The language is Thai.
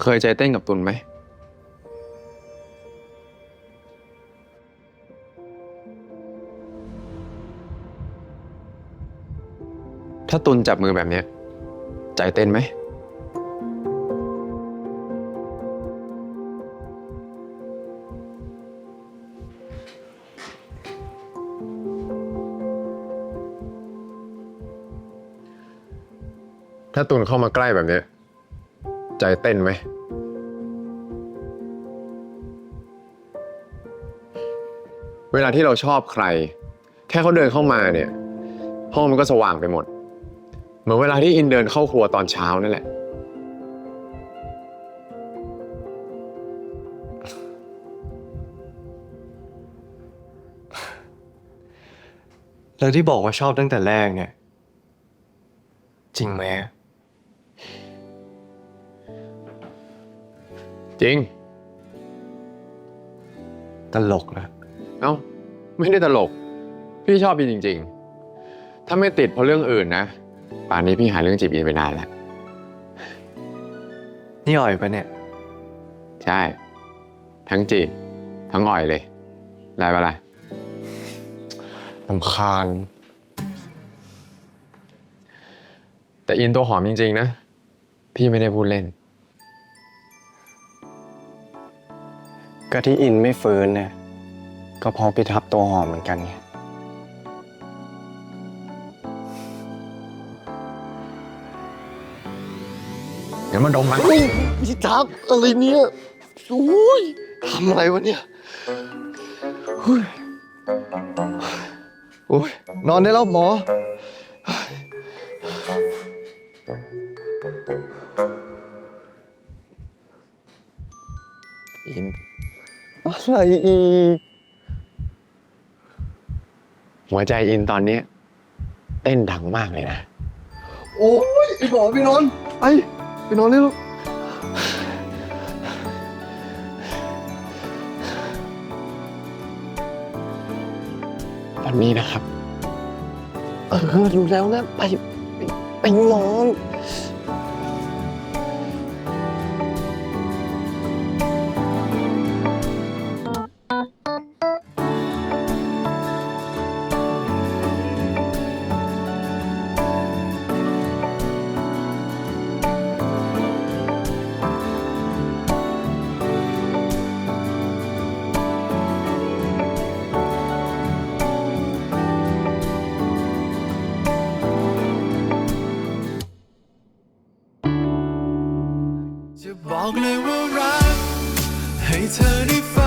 เคยใจเต้นกับตุนไหม ถ้าตุนจับมือแบบเนี้ย ใจเต้นไหม ถ้าตุนเข้ามาใกล้แบบเนี้ย ใจเต้นไหม เวลาที่เราชอบใคร แค่เขาเดินเข้ามาเนี่ยห้องมันก็สว่างไปหมด เหมือนเวลาที่อินเดินเข้าครัวตอนเช้านั่นแหละ แล้วที่บอกว่าชอบตั้งแต่แรกเนี่ย จริงไหม จริง ตลกนะเอ้า ไม่ได้ตลก พี่ชอบอินจริง ๆ ถ้าไม่ติดเพราะเรื่องอื่นนะ ป่านนี้พี่หาเรื่องจีบอินไปนานแล้ว นี่อ่อยปะเนี่ย ใช่ ทั้งจีบทั้งอ่อยเลย ได้ปะล่ะลำคาญ แต่อินตัวหอมจริง ๆ นะ พี่ไม่ได้พูดเล่น ก็ที่อินไม่ฟื้นเนี่ยก็เพราะพี่ทับตัวหอมเหมือนกันไงเดี๋ยวมันดมมันพี่ทักอะไรเนี่ยโอ้ยทำอะไรวะเนี่ยเฮ้ยโอ้ยนอนได้แล้วหมอ อิน อะไรอีกหัวใจอินตอนเนี้ยเต้นดังมากเลยนะ โอ้ยไอ้หมอไปนอนไปไปนอนได้แล้ววันนี้นะครับ เออดูแล้วนะ ไป ไปไปนอน บอกเลยว่ารักให้เธอได้